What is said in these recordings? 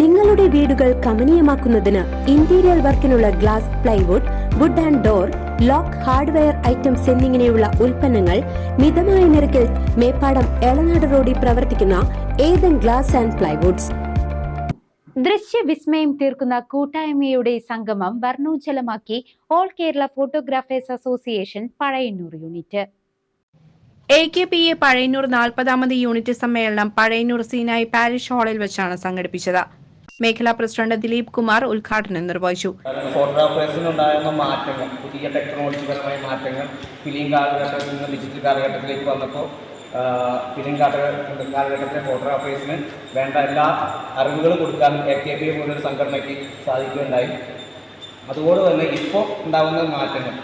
നിങ്ങളുടെ വീടുകൾ കമനീയമാക്കുന്നതിന് interior വർക്കിനുള്ള glass plywood wood and door lock hardware items എന്നിങ്ങനെയുള്ള ഉൽപ്പന്നങ്ങൾ മിതമായ നിരക്കിൽ മേപ്പാടം എളനാട് റോഡിൽ പ്രവർത്തിക്കുന്ന ഏതൻ ഗ്ലാസ് ആൻഡ് പ്ലൈവുഡ്സ് ദൃശ്യവിസ്മയം തീർക്കുന്ന കൂട്ടായ്മയുടെ സംഗമം വർണോജ്ജലമാക്കി all Kerala photographers association Pazhayannur unit. A K P A Pazhayannur നാൽപ്പതാമത് unit സമ്മേളനം പഴയന്നൂർ സീനായി പാരിഷ് ഹാളിൽ വെച്ചാണ് സംഘടിപ്പിച്ചത്. മേഖലാ പ്രസിഡന്റ് ദിലീപ് കുമാർ ഉദ്ഘാടനം നിർവഹിച്ചു. ഫോട്ടോഗ്രാഫേഴ്സിനുണ്ടായിരുന്ന മാറ്റങ്ങൾ പുതിയ ടെക്നോളജിപരമായ മാറ്റങ്ങൾ ഫിലിം കാലഘട്ടത്തിൽ നിന്ന് ഡിജിറ്റൽ കാലഘട്ടത്തിലേക്ക് വന്നപ്പോൾ ഫിലിം കാലഘട്ട കാലഘട്ടത്തിലെ ഫോട്ടോഗ്രാഫേഴ്സിന് വേണ്ട എല്ലാ അറിവുകളും കൊടുക്കാൻ എ കെ പി പോലൊരു സംഘടനയ്ക്ക് സാധിക്കുകയുണ്ടായി. അതുപോലെ തന്നെ ഇപ്പോൾ ഉണ്ടാകുന്ന മാറ്റങ്ങൾ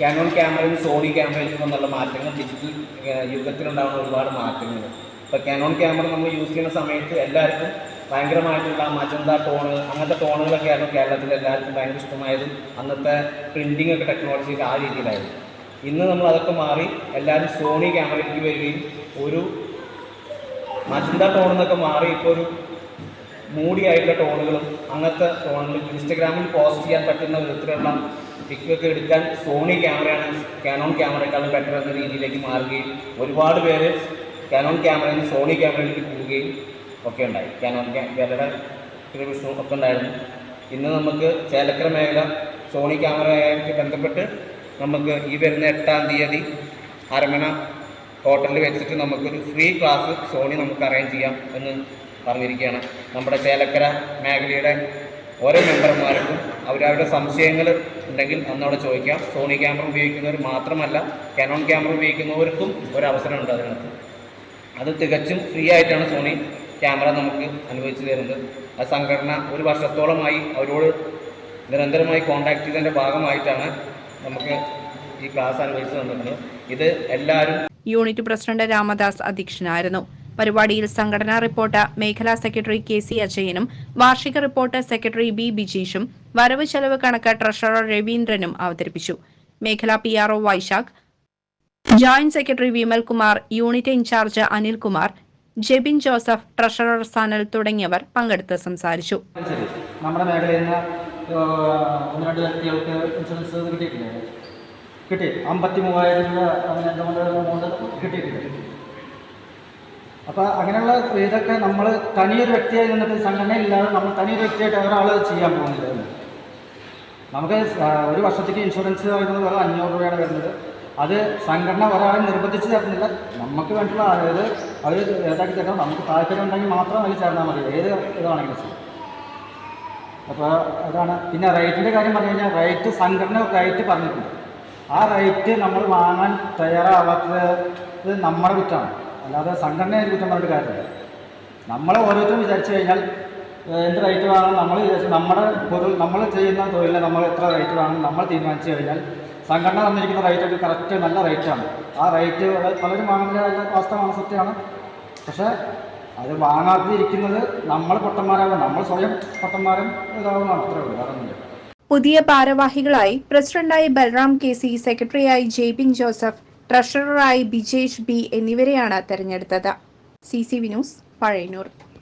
ക്യാനോൺ ക്യാമറയിൽ സോണി ക്യാമറയിൽ നിന്നുള്ള മാറ്റങ്ങൾ ഡിജിറ്റൽ യുഗത്തിലുണ്ടാകുന്ന ഒരുപാട് മാറ്റങ്ങൾ. ഇപ്പോൾ ക്യാനോൺ ക്യാമറ നമ്മൾ യൂസ് ചെയ്യുന്ന സമയത്ത് എല്ലാവർക്കും ഭയങ്കരമായിട്ടുള്ള മജന്ത ടോണ് അങ്ങനത്തെ ടോണുകളൊക്കെയായിരുന്നു കേരളത്തിൽ എല്ലാവർക്കും ഭയങ്കര ഇഷ്ടമായതും അന്നത്തെ പ്രിന്റിംഗ് ഒക്കെ ടെക്നോളജിയൊക്കെ ആ രീതിയിലായിരുന്നു. ഇന്ന് നമ്മൾ അതൊക്കെ മാറി എല്ലാവരും സോണി ക്യാമറയ്ക്ക് വരികയും ഒരു മജന്ത ടോൺ എന്നൊക്കെ മാറി ഇപ്പോൾ ഒരു മൂടിയായിട്ടുള്ള ടോണുകളും അങ്ങനത്തെ ടോണുകളും ഇൻസ്റ്റഗ്രാമിൽ പോസ്റ്റ് ചെയ്യാൻ പറ്റുന്ന വിധത്തിലുള്ള പിക്കൊക്കെ എടുക്കാൻ സോണി ക്യാമറയാണ് കാനോൺ ക്യാമറയെക്കാളും ബെറ്റർ എന്ന രീതിയിലേക്ക് മാറുകയും ഒരുപാട് പേര് കാനോൺ ക്യാമറയിൽ നിന്ന് സോണി ക്യാമറയിലേക്ക് പോവുകയും ഒക്കെ ഉണ്ടായി. കാനോൺ ക്യാമറയുടെ വിഷ്ണു ഒക്കെ ഉണ്ടായിരുന്നു. ഇന്ന് നമുക്ക് ചേലക്കര മേഖല സോണി ക്യാമറയായിട്ട് ബന്ധപ്പെട്ട് നമുക്ക് ഈ വരുന്ന എട്ടാം തീയതി അരമണ ഹോട്ടലിൽ വെച്ചിട്ട് നമുക്കൊരു ഫ്രീ ക്ലാസ് സോണി നമുക്ക് അറേഞ്ച് ചെയ്യാം എന്ന് പറഞ്ഞിരിക്കുകയാണ്. നമ്മുടെ ചേലക്കര മേഖലയുടെ ഓരോ മെമ്പർമാർക്കും അവരവരുടെ സംശയങ്ങൾ ഉണ്ടെങ്കിൽ അന്നവിടെ ചോദിക്കാം. സോണി ക്യാമറ ഉപയോഗിക്കുന്നവർ മാത്രമല്ല കാനോൺ ക്യാമറ ഉപയോഗിക്കുന്നവർക്കും ഒരവസരമുണ്ട് അതിനകത്ത്. അത് തികച്ചും ഫ്രീ ആയിട്ടാണ് സോണി ക്യാമറ നമുക്ക് അനുവദിച്ചു തരുന്നത്. ആ സംഘടന ഒരു വർഷത്തോളമായി അവരോട് നിരന്തരമായി കോൺടാക്ട് ചെയ്തതിന്റെ ഭാഗമായിട്ടാണ് നമുക്ക് ഈ ക്ലാസ് അനുവദിച്ചു തന്നിരുന്നത് ഇത് എല്ലാവരും യൂണിറ്റ് പ്രസിഡന്റ് രാമദാസ് അധ്യക്ഷനായിരുന്നു. പരിപാടിയിൽ സംഘടനാ റിപ്പോർട്ട് മേഖലാ സെക്രട്ടറി കെ സി അജയനും വാർഷിക റിപ്പോർട്ട് സെക്രട്ടറി ബി ബിജീഷും വരവ് ചെലവ് കണക്ക് ട്രഷറർ രവീന്ദ്രനും അവതരിപ്പിച്ചു. മേഖലാ P R O Vaishakh joint secretary Vimal Kumar unit incharge Anilkumar Jebin Joseph treasurer Sanal തുടങ്ങിയവർ പങ്കെടുത്ത് സംസാരിച്ചു. നമ്മുടെ മേഖലയിൽ നിന്ന് രണ്ട് വ്യക്തികൾക്ക് ഇൻഷുറൻസ് കിട്ടിയിട്ടില്ലേ? കിട്ടി. അമ്പത്തി മൂവായിരം രൂപ അങ്ങനെ എന്തുകൊണ്ട് എമൗണ്ട് കിട്ടിയിട്ടുണ്ട് അപ്പോൾ അങ്ങനെയുള്ള ഇതൊക്കെ നമ്മൾ തനിയൊരു വ്യക്തിയായി നിന്നിട്ട് സംഘടനയില്ലാതെ നമ്മൾ തനിയൊരു വ്യക്തിയായിട്ട് ഒരാൾ ചെയ്യാൻ പോകുന്നില്ല. നമുക്ക് ഒരു വർഷത്തേക്ക് ഇൻഷുറൻസ് പറയുന്നത് വെറും അഞ്ഞൂറ് രൂപയാണ് വരുന്നത്. അത് സംഘടന ഒരാളെ നിർബന്ധിച്ച് ചേർന്നില്ല നമുക്ക് വേണ്ടിയുള്ള അതായത് അവർ ഏതാക്കി തരണം നമുക്ക് താല്പര്യം ഉണ്ടെങ്കിൽ മാത്രം അതിൽ ചേർന്നാൽ മതി. ഏത് ഇതാണെങ്കിലും ശരി. അപ്പോൾ അതാണ്. പിന്നെ റേറ്റിന്റെ കാര്യം പറഞ്ഞു കഴിഞ്ഞാൽ റേറ്റ് സംഘടന റേറ്റ് പറഞ്ഞിട്ടുണ്ട്. ആ റേറ്റ് നമ്മൾ വാങ്ങാൻ തയ്യാറാവാത്തത് നമ്മുടെ കുറ്റമാണ്. അല്ലാതെ സംഘടനയെ കുറ്റം പറഞ്ഞിട്ട് കാര്യമില്ല. നമ്മൾ ഓരോരുത്തരും വിചാരിച്ചു കഴിഞ്ഞാൽ എന്ത് റേറ്റ് വാങ്ങണം നമ്മൾ വിചാരിച്ചു നമ്മുടെ പൊരുൾ നമ്മൾ ചെയ്യുന്ന തൊഴിലിനെ നമ്മൾ എത്ര റേറ്റ് വാങ്ങണം നമ്മൾ തീരുമാനിച്ചു കഴിഞ്ഞാൽ സംഘടന തന്നിരിക്കുന്ന റേറ്റ് കറക്റ്റ് നല്ല റേറ്റാണ് ആ റേറ്റ് പലരും വാങ്ങുന്നില്ല നല്ല വാസ്തവമാണ് സത്യമാണ്. പക്ഷേ അത് വാങ്ങാതിരിക്കുന്നത് നമ്മൾ പൊട്ടന്മാരാകും നമ്മൾ സ്വയം പൊട്ടന്മാരും ഇതാവുന്നതാണ് അത്രേ ഉള്ളൂ പുതിയ ഭാരവാഹികളായി പ്രസിഡന്റായി ബൽറാം കെ സി സെക്രട്ടറിയായി ജെയ്ബിൻ ജോസഫ് ട്രഷററായി ബിജേഷ് ബി എന്നിവരെയാണ് തെരഞ്ഞെടുത്തത്. C C V news Pazhayannur.